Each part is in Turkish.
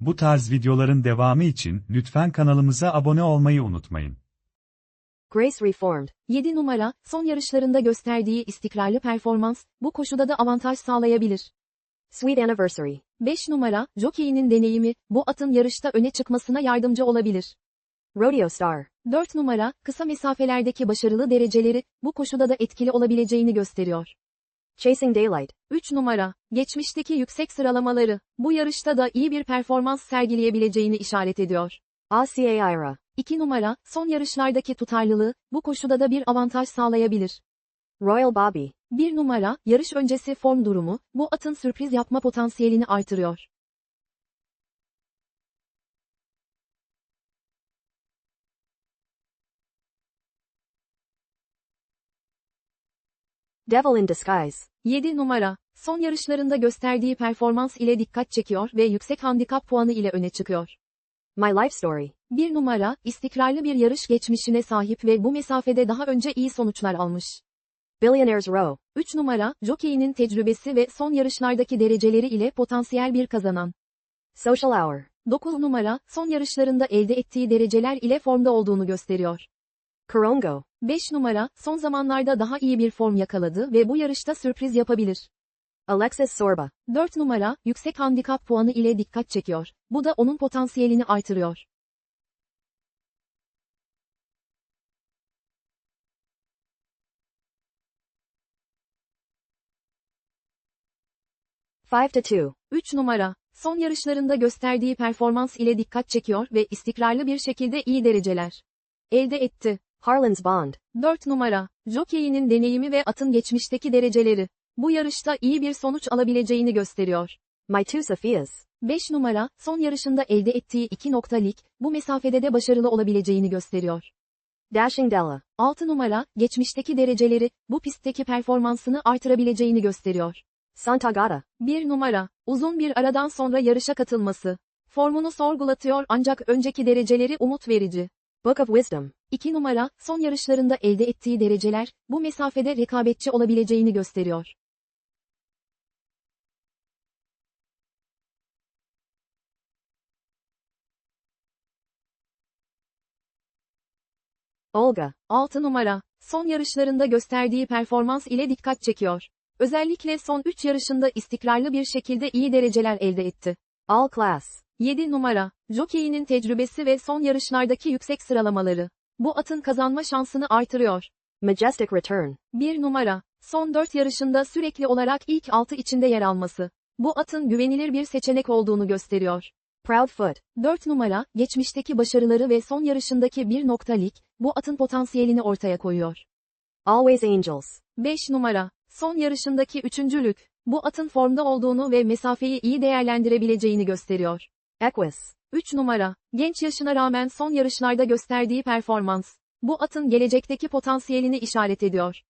Bu tarz videoların devamı için lütfen kanalımıza abone olmayı unutmayın. Grace Reformed. 7 numara, son yarışlarında gösterdiği istikrarlı performans, bu koşuda da avantaj sağlayabilir. Sweet Anniversary. 5 numara, jokeyinin deneyimi, bu atın yarışta öne çıkmasına yardımcı olabilir. Rodeo Star. 4 numara, kısa mesafelerdeki başarılı dereceleri, bu koşuda da etkili olabileceğini gösteriyor. Chasing Daylight. 3 numara, geçmişteki yüksek sıralamaları, bu yarışta da iyi bir performans sergileyebileceğini işaret ediyor. ACA Ira. 2 numara, son yarışlardaki tutarlılığı, bu koşuda da bir avantaj sağlayabilir. Royal Bobby. 1 numara, yarış öncesi form durumu, bu atın sürpriz yapma potansiyelini artırıyor. Devil in Disguise. 7 numara, son yarışlarında gösterdiği performans ile dikkat çekiyor ve yüksek handikap puanı ile öne çıkıyor. My Life Story. 1 numara, istikrarlı bir yarış geçmişine sahip ve bu mesafede daha önce iyi sonuçlar almış. Billionaires Row. 3 numara, jokeyinin tecrübesi ve son yarışlardaki dereceleri ile potansiyel bir kazanan. Social Hour. 9 numara, son yarışlarında elde ettiği dereceler ile formda olduğunu gösteriyor. Corongo. 5 numara, son zamanlarda daha iyi bir form yakaladı ve bu yarışta sürpriz yapabilir. Alexis Sorba. 4 numara, yüksek handikap puanı ile dikkat çekiyor. Bu da onun potansiyelini artırıyor. Five to Two. 3 numara, son yarışlarında gösterdiği performans ile dikkat çekiyor ve istikrarlı bir şekilde iyi dereceler elde etti. Harlan's Bond. 4 numara, jokeyinin deneyimi ve atın geçmişteki dereceleri, bu yarışta iyi bir sonuç alabileceğini gösteriyor. My Two Sophias. 5 numara, son yarışında elde ettiği 2 nokta lig, bu mesafede de başarılı olabileceğini gösteriyor. Dashing Della. 6 numara, geçmişteki dereceleri, bu pistteki performansını artırabileceğini gösteriyor. Santagata. 1 numara, uzun bir aradan sonra yarışa katılması. Formunu sorgulatıyor ancak önceki dereceleri umut verici. Book of Wisdom. 2 numara, son yarışlarında elde ettiği dereceler, bu mesafede rekabetçi olabileceğini gösteriyor. Olga. 6 numara, son yarışlarında gösterdiği performans ile dikkat çekiyor. Özellikle son 3 yarışında istikrarlı bir şekilde iyi dereceler elde etti. All Class. 7 numara, jokeyinin tecrübesi ve son yarışlardaki yüksek sıralamaları. Bu atın kazanma şansını artırıyor. Majestic Return. 1 numara, son 4 yarışında sürekli olarak ilk 6 içinde yer alması. Bu atın güvenilir bir seçenek olduğunu gösteriyor. Proud Foot. 4 numara, geçmişteki başarıları ve son yarışındaki bir nokta lig, bu atın potansiyelini ortaya koyuyor. Always Angels. 5 numara, son yarışındaki üçüncülük, bu atın formda olduğunu ve mesafeyi iyi değerlendirebileceğini gösteriyor. Equus. 3 numara, genç yaşına rağmen son yarışlarda gösterdiği performans, bu atın gelecekteki potansiyelini işaret ediyor.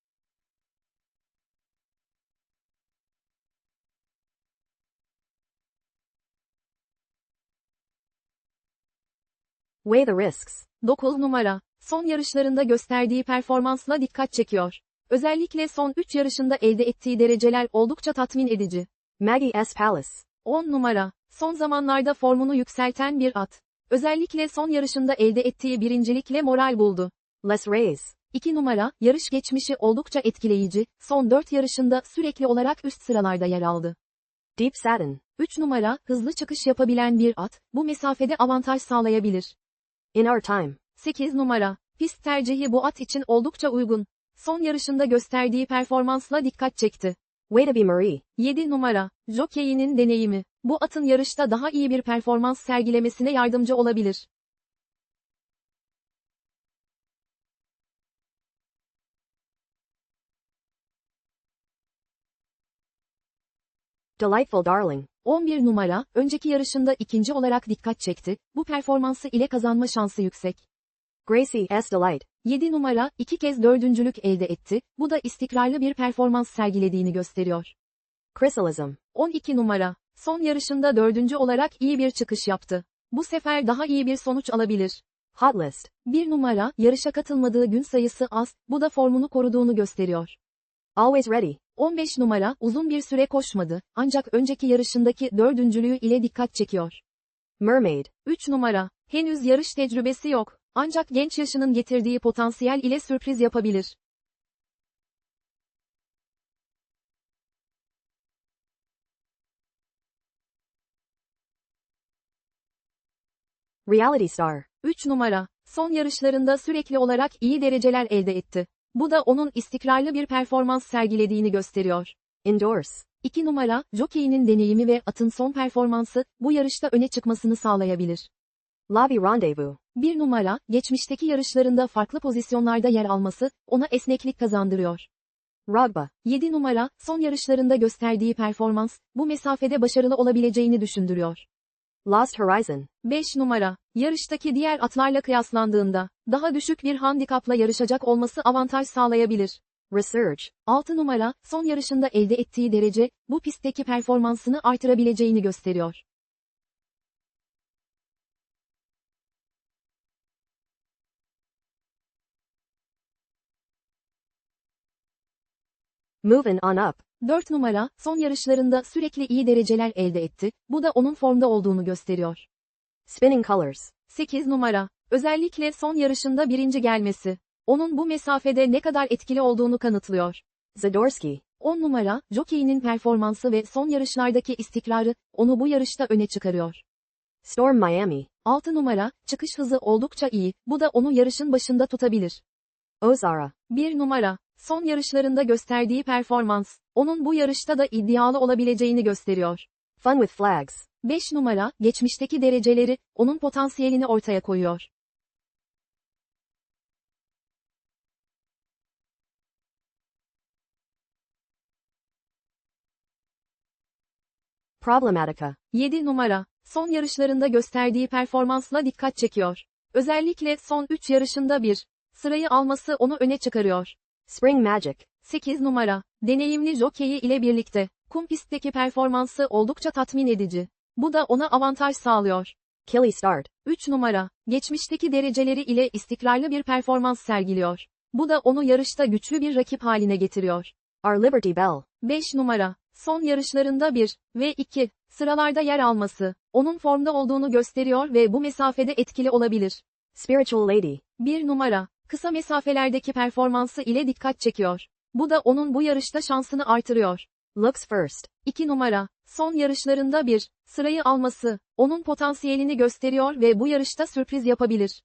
Weigh the Risks. 9 numara, son yarışlarında gösterdiği performansla dikkat çekiyor. Özellikle son 3 yarışında elde ettiği dereceler oldukça tatmin edici. Maggie S. Palace. 10 numara, son zamanlarda formunu yükselten bir at. Özellikle son yarışında elde ettiği birincilikle moral buldu. Les Rays. 2 numara, yarış geçmişi oldukça etkileyici, son 4 yarışında sürekli olarak üst sıralarda yer aldı. Deep Satin. 3 numara, hızlı çıkış yapabilen bir at, bu mesafede avantaj sağlayabilir. In Our Time. 8 numara, pist tercihi bu at için oldukça uygun. Son yarışında gösterdiği performansla dikkat çekti. Way to be Marie. 7 numara, jokeyinin deneyimi, bu atın yarışta daha iyi bir performans sergilemesine yardımcı olabilir. Delightful Darling. 11 numara, önceki yarışında ikinci olarak dikkat çekti, bu performansı ile kazanma şansı yüksek. Gracie S. Delight. 7 numara, iki kez dördüncülük elde etti, bu da istikrarlı bir performans sergilediğini gösteriyor. Chrysalism. 12 numara, son yarışında dördüncü olarak iyi bir çıkış yaptı. Bu sefer daha iyi bir sonuç alabilir. Hot List. 1 numara, yarışa katılmadığı gün sayısı az, bu da formunu koruduğunu gösteriyor. Always Ready. 15 numara, uzun bir süre koşmadı, ancak önceki yarışındaki dördüncülüğü ile dikkat çekiyor. Mermaid. 3 numara. Henüz yarış tecrübesi yok. Ancak genç yaşının getirdiği potansiyel ile sürpriz yapabilir. Reality star. 3 numara. Son yarışlarında sürekli olarak iyi dereceler elde etti. Bu da onun istikrarlı bir performans sergilediğini gösteriyor. Endorse. 2 numara, jockey'nin deneyimi ve atın son performansı, bu yarışta öne çıkmasını sağlayabilir. Lobby rendezvous. 1 numara, geçmişteki yarışlarında farklı pozisyonlarda yer alması, ona esneklik kazandırıyor. Rugba. 7 numara, son yarışlarında gösterdiği performans, bu mesafede başarılı olabileceğini düşündürüyor. Lost horizon. 5 numara, yarıştaki diğer atlarla kıyaslandığında, daha düşük bir handikapla yarışacak olması avantaj sağlayabilir. Resurge. 6 numara, son yarışında elde ettiği derece, bu pistteki performansını artırabileceğini gösteriyor. Moving on up. 4 numara, son yarışlarında sürekli iyi dereceler elde etti, bu da onun formda olduğunu gösteriyor. Spinning colors. 8 numara, özellikle son yarışında birinci gelmesi, onun bu mesafede ne kadar etkili olduğunu kanıtlıyor. Zadorski. 10 numara, jockey'nin performansı ve son yarışlardaki istikrarı, onu bu yarışta öne çıkarıyor. Storm Miami. 6 numara, çıkış hızı oldukça iyi, bu da onu yarışın başında tutabilir. Ozara. 1 numara, son yarışlarında gösterdiği performans, onun bu yarışta da iddialı olabileceğini gösteriyor. Fun with flags. 5 numara, geçmişteki dereceleri, onun potansiyelini ortaya koyuyor. Problematica. 7 numara, son yarışlarında gösterdiği performansla dikkat çekiyor. Özellikle son 3 yarışında bir sırayı alması onu öne çıkarıyor. Spring Magic. 8 numara, deneyimli jockey ile birlikte, kum pistteki performansı oldukça tatmin edici. Bu da ona avantaj sağlıyor. Killy Start. 3 numara, geçmişteki dereceleri ile istikrarlı bir performans sergiliyor. Bu da onu yarışta güçlü bir rakip haline getiriyor. Our Liberty Bell. 5 numara, son yarışlarında 1 ve 2 sıralarda yer alması, onun formda olduğunu gösteriyor ve bu mesafede etkili olabilir. Spiritual Lady. 1 numara, kısa mesafelerdeki performansı ile dikkat çekiyor. Bu da onun bu yarışta şansını artırıyor. Looks first. 2 numara, son yarışlarında bir sırayı alması, onun potansiyelini gösteriyor ve bu yarışta sürpriz yapabilir.